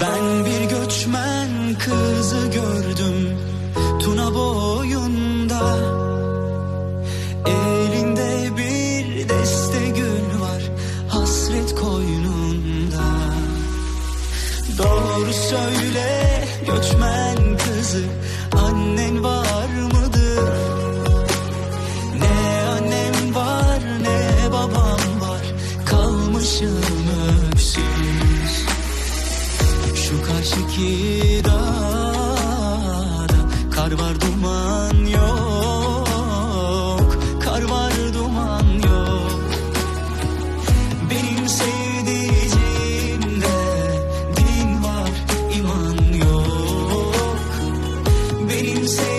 Ben bir göçmen kızı gördüm Tuna boyunda. Elinde bir deste gül var Hasret koynunda. Doğru söyle göçmen kızı Annen var mıdır? Ne annem var ne babam var. Kalmışım Aşık dağda kar var duman yok. Kar var duman yok. Benim sevdiğimde din var iman yok. Benim sevdiğimde